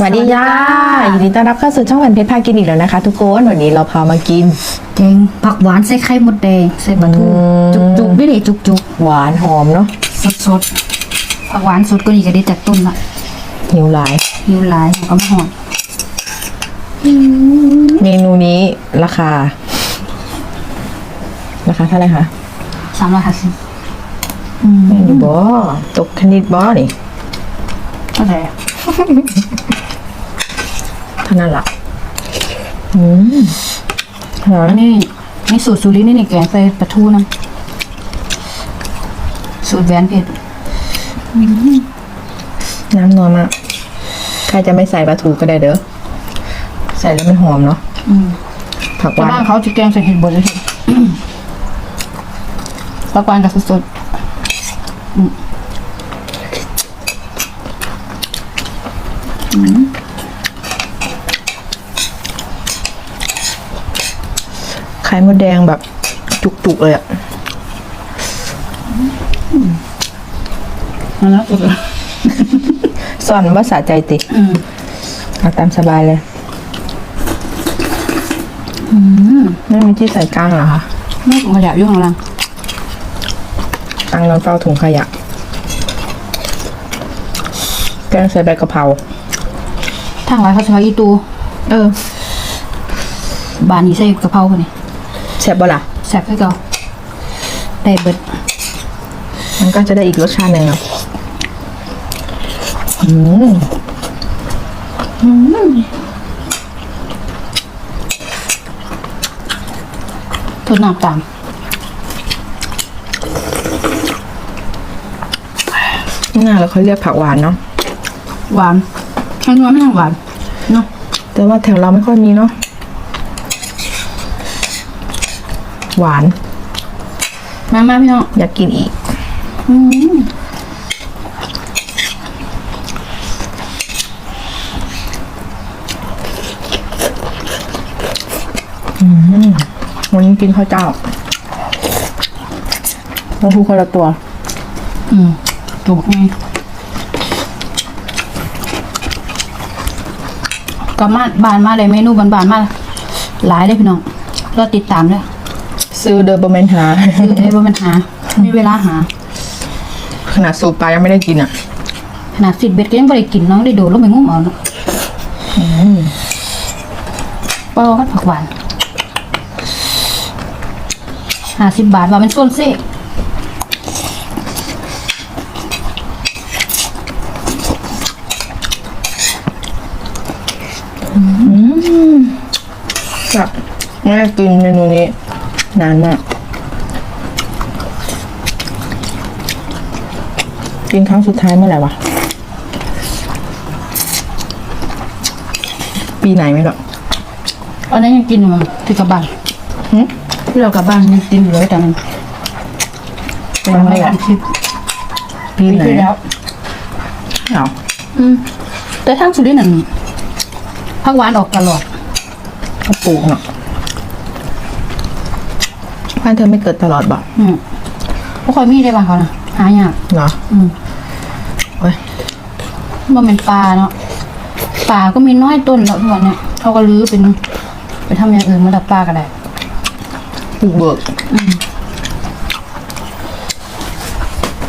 สวัสดีจ้ายินดีต้อนรับเข้าสู่ช่องวันเพชรพากินอีกแล้วนะคะ ทุกคนวันนี้เราพามากินแกงผักหวานใส่ไข่มดแดงใส่ปลาทูอืมจุกจุกไม่ได้จุกจุกหวานหอมเนาะสดสดผักหวานสดก็ดีก็ได้จากต้นละหิวหลายหิวหลายเอามาห่อเมนูนี้ราคา ราคาเท่าไหร่คะสามร้อยห้าสิบเมนูบอตกคณิตบอนี่เท่าไหร่อะ เท่านั้นละอืมหอมอันนี้นี่สูตรสุรินทร์นี่นี่แกงใส่ปลาทูนะสูตรแหวนเผ็ดน้ำนัวมากใครจะไม่ใส่ปลาทูก็ได้เด้อ ใส่แล้วมันหอมเนาะอืมผักหแต่วานบ้านเขาจะแกงใส่เห็ดบดเลยเห็ดผักหวานกับสดๆอืมไข่ มดแดงแบบจุกๆเลยอะนั่นแล้วสุดละซ่อนว่าสะใจติอืมเอาตามสบายเลยไม่มีที่ใส่ก้างเหรอคะไม่ถุงขยะอยู่ข้างล่างตั้งนอนเฝ้าถุงขยะ แกงใส่ใบกะเพราทางร้านเขาจะมาอีตู เออบานนี้ใส่กะเพราคนนี้ แซ่บบ่ล่ะแซ่บให้เก่าได้เบิดมันก็จะได้อีกรสชาติหนึ่งเนาะอืมทดน้ำตามน่าเราเขาเรียกผักหวานเนาะหวานอันนี้ไม่ต้องหวานเนาะแต่ว่าแถวเราไม่ค่อยมีเนาะ หวาน มามาพี่น้อง อยากกินอีกอืมวันนี้กินข้าวเจ้าเราพูดคนละตัว อืมถูกไงก็มาบานมาเลยเมนูบานบานๆมาหลายเลยพี่น้องเราติดตามเลย ซื้อเดอร์บเมนหาคือให้ว่ามันหา มีเวลาหา ขนาดสูบปลายังไม่ได้กินอะ ขนาดสิบเบ็ดก็ยังไม่ได้กินน้องได้โดดลงไปงุ้มเอาเนาะเปล่าก็ผักหวานห้าสิบบาทว่ามันส้นเซ่แบบไม่ได้กินเมนูนี้ นานมากกินครั้งสุดท้ายเมื่อไหร่วะ ปีไหนไม่หรอกอันนั้นยังกินอยู่มั้งที่กลับบ้านหึที่เรากลับบ้านยังกินอยู่เลยแต่มันเป็นยังไงอะคลิปปีไหนที่แล้วเหรออืมแต่ทางสุรินทร์นั่นผักหวานออกตลอดเขาปลูกเนาะ บ้านเธอไม่เกิดตลอดบ่อืมบ่ค่อยมีได้บ้างเขานะหายากเหรออืมโอ้ยมันเป็นปลาเนาะปลาก็มีน้อยต้นแล้วทุกวันเนี่ยเขาก็ลื้อเป็นไปทำอย่างอื่นมาดับปลาก็ได้ปลูกเบิก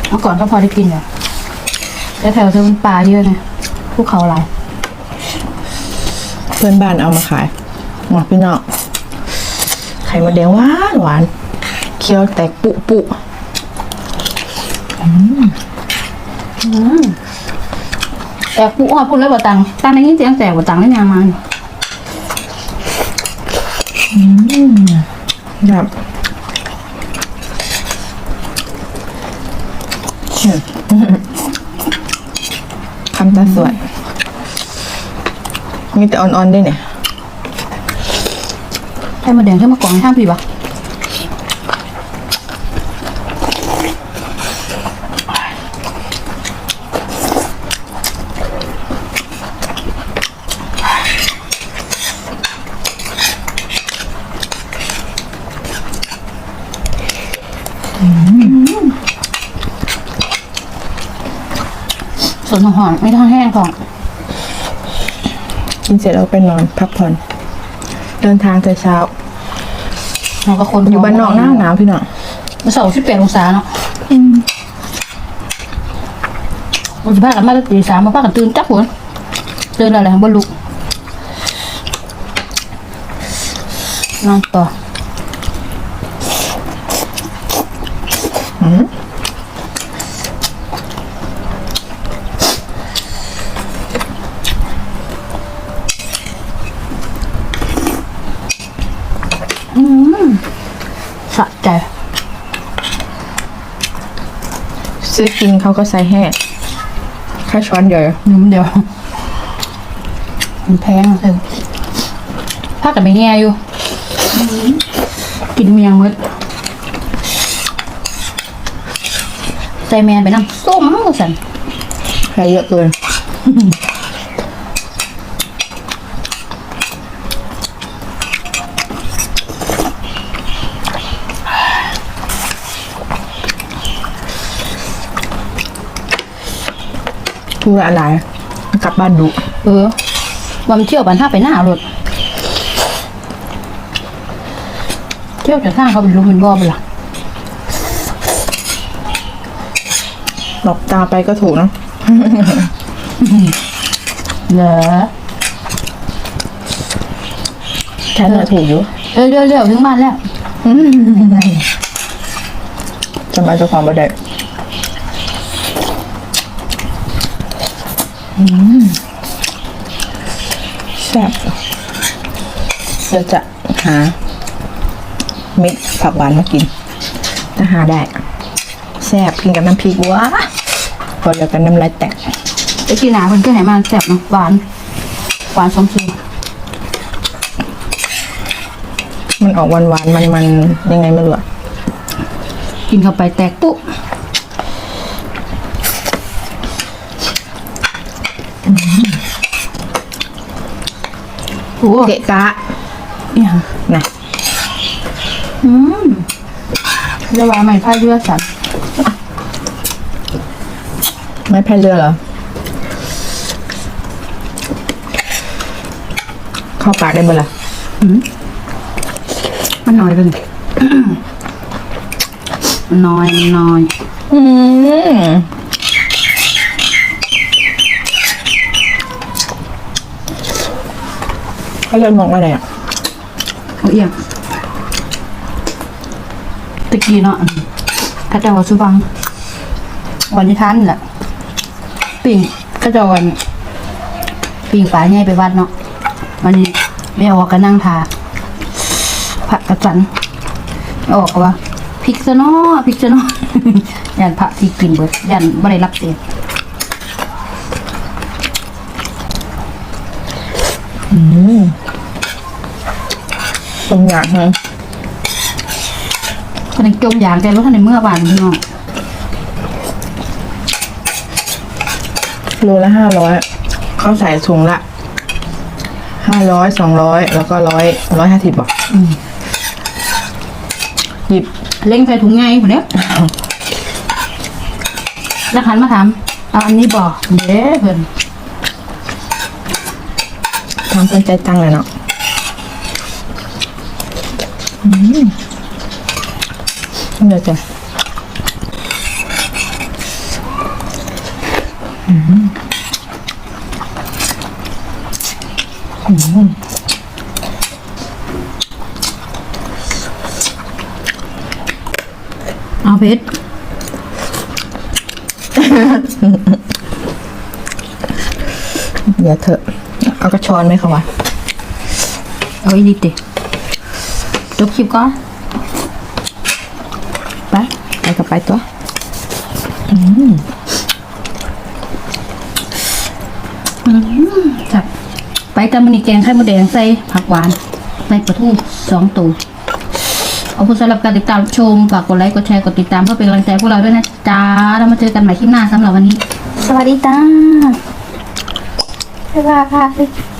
เมื่อก่อนก็พอได้กินอยู่แต่แถวเธอมันปลาเยอะไงภูเขาหลายเพื่อนบ้านเอามาขายหมอกพี่เนาะ ไข่มดแดงหวานหวานเคี้ยวแตกปุปุแต่กูอ้อพูดแล้วว่าตังตังในนี้เสียงแตกว่าตังได้ยังมาแบบคำตาสวยมีแต่อ่อนๆด้วยเนี่ย ให้มาแดงขึ้นมากล่องให้ข้างพี่ปะส่วนหอมไม่ต้องแห้งก่อนกินเสร็จแล้วก็ไปนอนพักผ่อน เดินทางแต่เช้า เราก็คนอยู่บ้านนอกหน้าหนาวพี่น้องมาเสาสิบแปดองศาเนาะวันที่พากันมาตีสามมาพากันตื่นจักหัวตื่นอะไรบนลุกนอนต่ออื ซื้อกินเขาก็ใส่แห้แค่ช้อนเดียวหนุ่มเดียว มันแพงเลยพากันไปแง่อยู่ กินเมียงมืดใจแมนไปน้ำส้มก็สันใส่เยอะเกิน พูดอะไรกลับบ้านดุเออวันมันเที่ยวบันท่าไปหน้ารถเที่ยวจากข้างเขาเป็นลุมเป็นบ่อไปละหลบตาไปก็ถูกเนอะเหรอแค่นั้นถูกอยู่เออเร็วๆถึงบ้านแล้วจะมาเจ้าของประเด็ แซ่บเราจะหาเม็ดผักหวานมากินถ้าหาได้ แซ่บกินกับน้ำพริกว้าพอเดียวกันน้ำลายแตกไอ้กีหนาเพิ่นก็ให้มาแซ่บเนาะหวาน หวานสมชื่อมันออกหวานหวานมันมันๆยังไงไม่รู้อะกินเข้าไปแตกปุ๊บ โอ้เกะกะเนี่ยนะอืมเรียกว่าไม่พายเรือสันไม่แพ้เรือเหรอ เข้าปากได้บ่ล่ะมันน้อยไปหน่อยมันน้อยมันน้อย อืม เขาเรียมองอะไรอะเอาเอียงตะกี้เนาะข้าเจ้าว่าสุฟังวันนี้ทันแหละปิ่งข้าเจ้าวันปิ่งปลาใหญ่ไปวัดเนาะวันนี้ไม่ออกก็นั่งทาพระกระจันออกก็ว่าพริกซะเนาะพริกซะเนาะยันพระที่กินเบิดยันบ่ได้รับเสีย ตรงอย่างฮะคนนึงจมอย่างใจว่าท่านในเมื่อวานพี่น้องโลละห้าร้อยเขาใส่ถุงละห้าร้อยสองร้อยแล้วก็ร้อยร้อยห้าสิบบอกหยิบเล่งใส่ถุงไงคนเนี้ยแล้วหันมาถามเอาอันนี้บอกเด้เพิ่น ทำเป็นใจตังเลยเนาะอืมเดี๋ยวจ้ะอืมอืมเอาเพชรเดี๋ยเถอะ เอากระชอนไหมคะวะ เอาอีดิติจบคลิปก่อนไปไปกับไปตัวจับไปตำมันนี่แกงไข่มดแดงใส่ผักหวานใส่ปลาทูสองตัวเอาคุณสำหรับการติดตามชม ฝากกดไลค์ กดแชร์ กดติดตามเพื่อเป็นกำลังใจพวกเราด้วยนะจ๊ะ แล้วมาเจอกันใหม่คลิปหน้าสำหรับวันนี้ สวัสดีจ้า บ๊ายบาย